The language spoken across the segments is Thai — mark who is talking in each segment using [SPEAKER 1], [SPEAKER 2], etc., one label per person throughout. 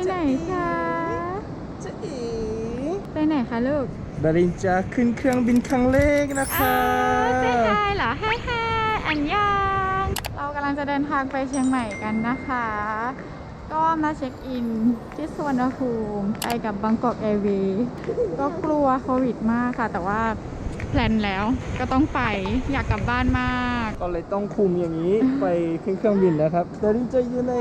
[SPEAKER 1] ไปไหนคะ
[SPEAKER 2] จะอี
[SPEAKER 1] ไปไหนคะลูก
[SPEAKER 2] ดารินจะขึ้นเครื่องบินครั้งแรกนะคะ
[SPEAKER 1] ใช่ใช่เหรอให้ให้อันยองเรากำลังจะเดินทางไปเชียงใหม่กันนะคะ ก็มาเช็คอินที่สวนภูมิไปกับบางกอกแอร์วีก็กลัวโควิดมากค่ะ แต่ว่าแพลนแล้วก็ต้องไปอยากกลับบ้านมาก
[SPEAKER 2] ก็เลยต้องคุมอย่างนี้ไปขึ้นเครื่องบินนะครับดารินจะอยู่ใน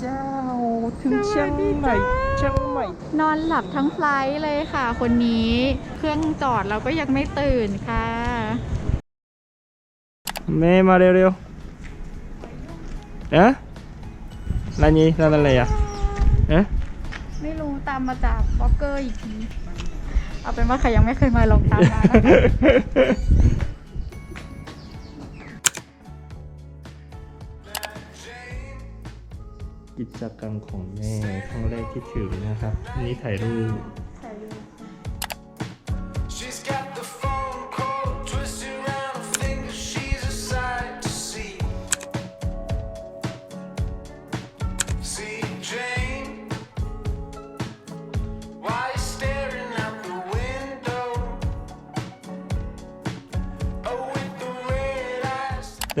[SPEAKER 1] เจ้า ถึง
[SPEAKER 2] เชียงใหม่เชียงใหม่
[SPEAKER 1] นอนหลับทั้งไฟลท์เลยค่ะ คนนี้ เครื่องจอดแล้วก็ยังไม่ตื่นค่ะ
[SPEAKER 2] แม่มาเร็วๆเอ๊ะนั่นนี่นั่นอะไรอะเอ๊ะ
[SPEAKER 1] ไม่รู้ตามมาจากบล็อกเกอร์อีกที เอาเป็นว่าใครยังไม่เคยมาลองตามมานะคะ
[SPEAKER 2] กิจกรรมของแม่ครั้งแรกที่ถือนะครับ นี่ถ่ายรูป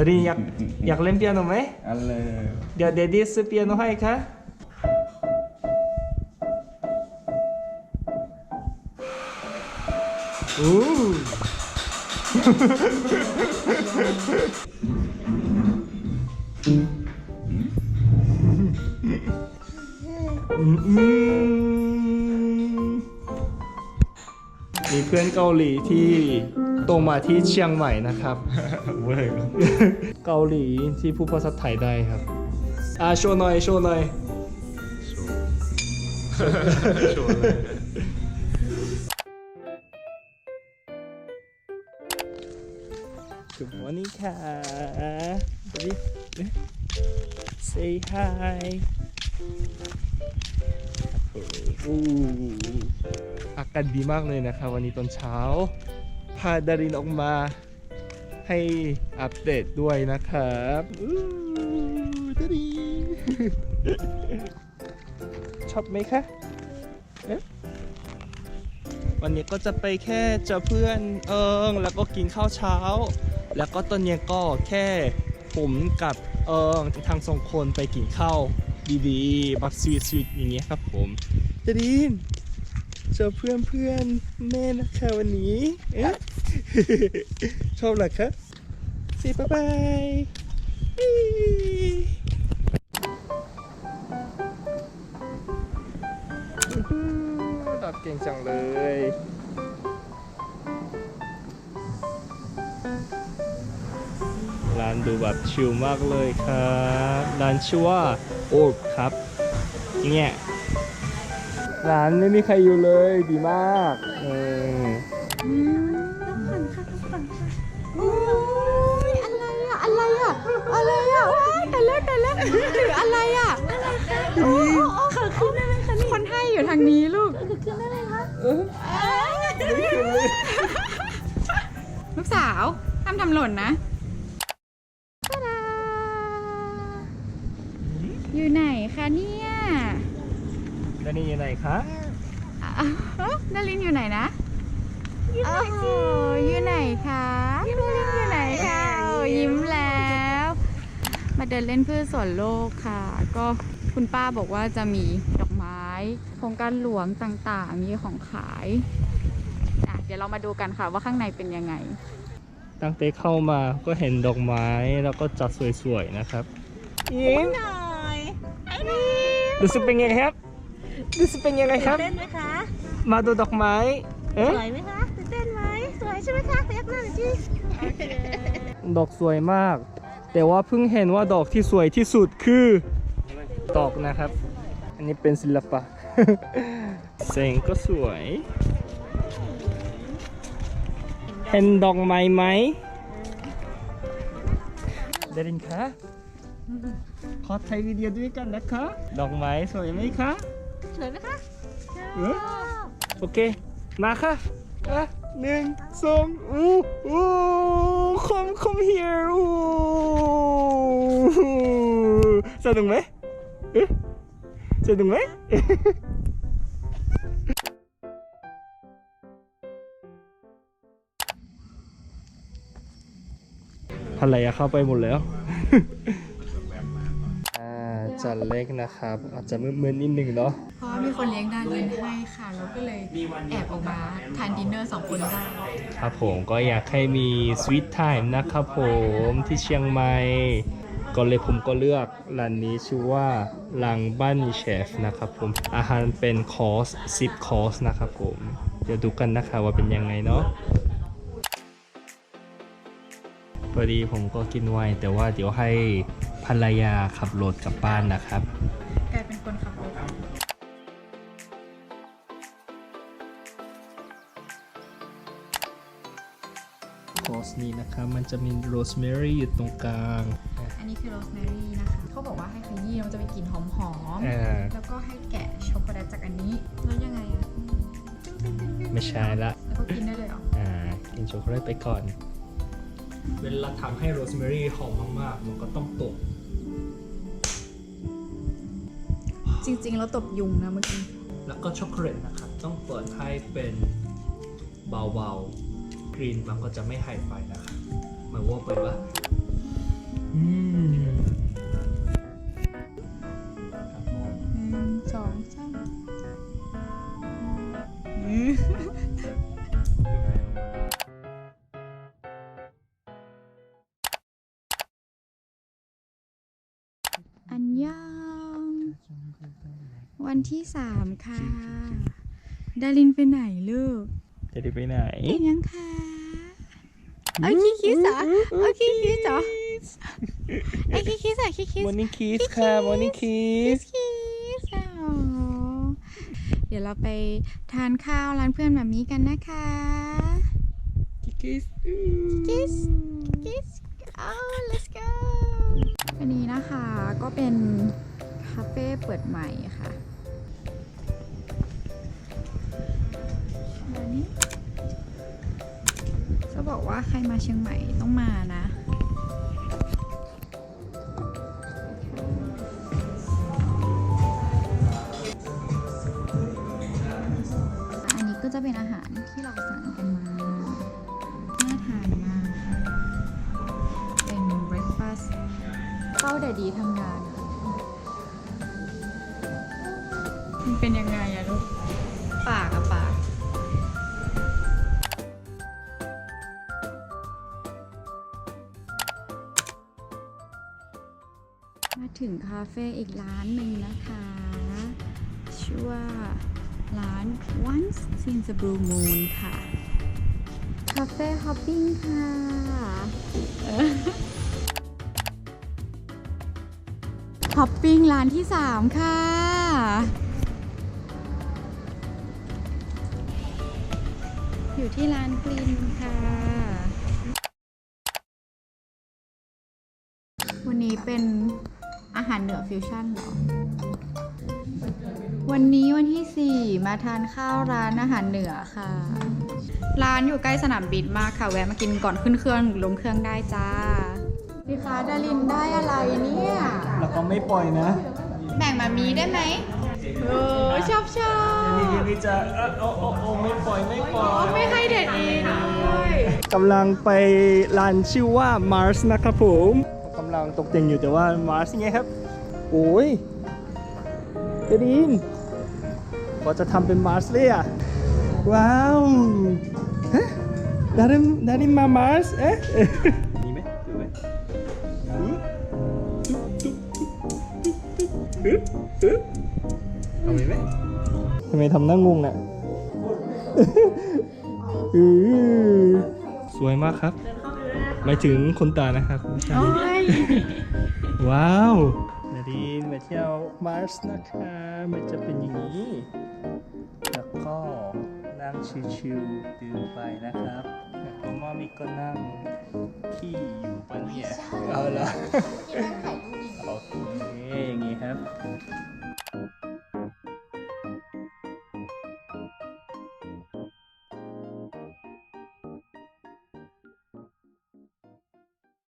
[SPEAKER 3] eyes.
[SPEAKER 2] เดี๋ยวนี้อยากอยากเล่นเปียโนไหม
[SPEAKER 4] อะไร
[SPEAKER 2] เดี๋ยวเดดดี้ซื้อเปียโนให้ค่ะอู้อืมอืมมีเพื่อนเกาหลีที่ โตมาที่เชียงใหม่นะครับ
[SPEAKER 4] เว้ย
[SPEAKER 2] เกาหลีที่พูดภาษาไทยได้ครับอ่าโชว์หน่อยโชว์หน่อย
[SPEAKER 4] โชว์เลย
[SPEAKER 2] Good morning ค่ะ Ready say hi โอ้อากาศดีมากเลยนะครับ วันนี้ตอนเช้า พาดารินออกมาให้อัปเดตด้วยนะครับอู้ดารินชอบไหมคะเอ๊ะวันนี้ก็จะไปแค่เจอเพื่อนเอิงแล้วก็กินข้าวเช้า แล้วก็ตอนเย็นก็แค่ผมกับเอิงทั้งสองคนไปกินข้าวดีๆแบบสวีทสวีทอย่างเงี้ยครับผมดาริน เจอเพื่อนเพื่อนแม่นะคะวันนี้เอ๊ะชอบหรอคะสิบ๊ายบายอี้อื้อหือดับเก่งจังเลยร้านดูแบบชิลมากเลยครับ ร้านชื่อว่าโอ๊กครับ เนี่ย ร้านไม่มีใครอยู่เลยดีมากเออ
[SPEAKER 1] โอ้ยอะไรอะอะไรอะอะไรอะว้ายแต่เลิกแต่เลิกถืออะไรอะโอ้โอ้โอ้ขาขึ้นได้ไหมคะนี่คนให้อยู่ทางนี้ลูกขึ้นได้ไหมคะลูกสาวทำทำหล่นนะอยู่ไหนคะเนี่ย
[SPEAKER 2] แล้วนี่อยู่ไหนคะ
[SPEAKER 1] อ้าวนารินอยู่ไหนนะโอ้โหอยู่ไหนคะนารินอยู่ไหนคะโอ้ยิ้มแล้ว มาเดินเล่นเพื่อสวนโลกค่ะ ก็คุณป้าบอกว่าจะมีดอกไม้ โครงการหลวงต่างๆ มีของขายอะเดี๋ยวเรามาดูกันค่ะว่าข้างในเป็นยังไง
[SPEAKER 2] ตั้งแต่เข้ามาก็เห็นดอกไม้แล้วก็จัดสวยๆนะครับยิงรู้สึกเป็นไงครับ รู้สึกเป็นยังไงครับ
[SPEAKER 5] เต้นไหมคะ
[SPEAKER 2] มาดูดอกไม้ เอ๊ะ
[SPEAKER 5] สวยไหมคะตื่นเต้นไหมสวยใช่ไหมคะพยักหน้าหน่อยสิโอเค
[SPEAKER 2] ดอกสวยมาก แต่ว่าเพิ่งเห็นว่าดอกที่สวยที่สุดคือดอกนะครับ อันนี้เป็นศิลปะแสงก็สวย เห็นดอกไม้ไหมเดรินคะ ขอถ่ายวิดีโอด้วยกันนะคะ ดอกไม้สวยไหมคะ
[SPEAKER 1] สวยไหมคะ
[SPEAKER 2] เออโอเค มาค่ะอะหนึ่งสองอู้อู้ come come here อู้สนุกไหมเอ๊ะสนุกไหมภรรยาเข้าไปหมดแล้วอ่า จัดเล็กนะครับ อาจจะมึนๆนิดนึงเนาะ
[SPEAKER 1] เพราะว่ามีคนเลี้ยงดารินให้ค่ะ เราก็เลยแอบออกมาทานดินเนอร์สองคนได้
[SPEAKER 2] ครับผมก็อยากให้มีสวีทไทม์นะครับผมที่เชียงใหม่ก็เลยผมก็เลือกร้านนี้ชื่อว่าลังบ้านมีเชฟนะครับผม อาหารเป็นคอร์ส10 คอร์สนะครับผม เดี๋ยวดูกันนะคะว่าเป็นยังไงเนาะพอดีผมก็กินไวแต่ว่าเดี๋ยวให้ภ รรยาขับรถกลับบ้านนะครับ
[SPEAKER 1] กลายเป็นคนขับรถ
[SPEAKER 2] คอร์สนี้นะครับมันจะมีโรสแมรี่อยู่ตรงกลาง
[SPEAKER 1] อันนี้คือโรสแมรี่นะคะ เขาบอกว่าให้ขยี้แล้วมันจะมีกลิ่นหอม
[SPEAKER 2] อ่า
[SPEAKER 1] ๆแล้วก็ให้แกะช็อกโกแลตจากอันนี้ แล้วยังไงอะ
[SPEAKER 2] ไม่ใช่ละ
[SPEAKER 1] แล้วก็กินได้เลยเหรอ
[SPEAKER 2] อ่ากินช็อกโกแลตไปก่อน เวลาทำให้โรสแมรี่หอมมากๆ มันก็ต้องตบ
[SPEAKER 1] จริง ๆ แล้วตบยุงนะเมื่อกี้
[SPEAKER 2] แล้วก็ช็อกโกแลตนะครับ ต้องเปิดให้เป็นเบาๆกรีนมันก็จะไม่หายไปนะครับเหมือนว่าเปิดว่าอืมครับผม
[SPEAKER 1] หนึ่งสองสาม วันที่สามค่ะ ดารินไปไหนลูก
[SPEAKER 2] จะได้ไปไหน
[SPEAKER 1] เห็นยังคะเอาคิคิสเหรอเอาคิคิสเหรอไอคิคิสเหรอคิคิส
[SPEAKER 2] มอร์นิ่งคิสค่ะมอร์นิ่งคิ
[SPEAKER 1] คิ
[SPEAKER 2] ส
[SPEAKER 1] สคิสอ๋อเดี๋ยวเราไปทานข้าวร้านเพื่อนแบบนี้กันนะคะ
[SPEAKER 2] คิส
[SPEAKER 1] คิสคิสเอา let's go อันนี้นะคะก็เป็นคาเฟ่เปิดใหม่ค่ะ นี้จะบอกว่าใครมาเชียงใหม่ต้องมานะอันนี้ก็จะเป็นอาหารที่เราสั่งกันมา น่าทานมาก เป็น breakfast เข้าแต่ดีทำงานค่ะมั ถึงคาเฟ่อีกร้านหนึ่งนะคะชื่อว่าร้าน Once Since the Blue Moon ค่ะ คาเฟ่ฮอปปิ้งค่ะฮอปปิ้งร้านที่ 3 ค่ะ อยู่ที่ร้านกลินค่ะ วันนี้เป็น อาหารเหนือฟิวชั่นเหรอ วันนี้วันที่ 4 มาทานข้าวร้านอาหารเหนือค่ะ ร้านอยู่ใกล้สนามบินมากค่ะ แวะมากินก่อนขึ้นเครื่องหรือลงเครื่องได้จ้าพี่คะดารินได้อะไรเนี่ย
[SPEAKER 2] แล้วก็ไม่ปล่อยนะ
[SPEAKER 1] แบ่งมามีได้ไหมเออชอบชอบ
[SPEAKER 2] นี่นี่จะเออโอ้โอ้โอ้ไม่ปล่อยไม่ปล่อย
[SPEAKER 1] ไม่ให้เด็ดอีกด้วย
[SPEAKER 2] กำลังไปร้านชื่อว่า Mars นะครับผม กำลังตกแต่งอยู่แต่ว่า Mars ไงครับ โอ้ยเจดินก็จะทำเป็น Mars เลยอะ ว้าวฮะดารินดารินมา Mars เอ๊ะนี่ไหมดูไหมฮึฮึฮึทำไหมทำไมทำหน้างงอะอือสวยมากครับ หมายถึงคนตานะครับไม่
[SPEAKER 1] ใช่
[SPEAKER 2] ว้าวนารินมาเที่ยวมาร์สนะคะ มันจะเป็นอย่างนี้ แล้วก็นั่งชิวๆดื่มไปนะครับแล้วก็มอมีก็นั่งที่อยู่ปะเนี่ยเอาละ
[SPEAKER 1] โ
[SPEAKER 2] อเคอย่างนี้ครับ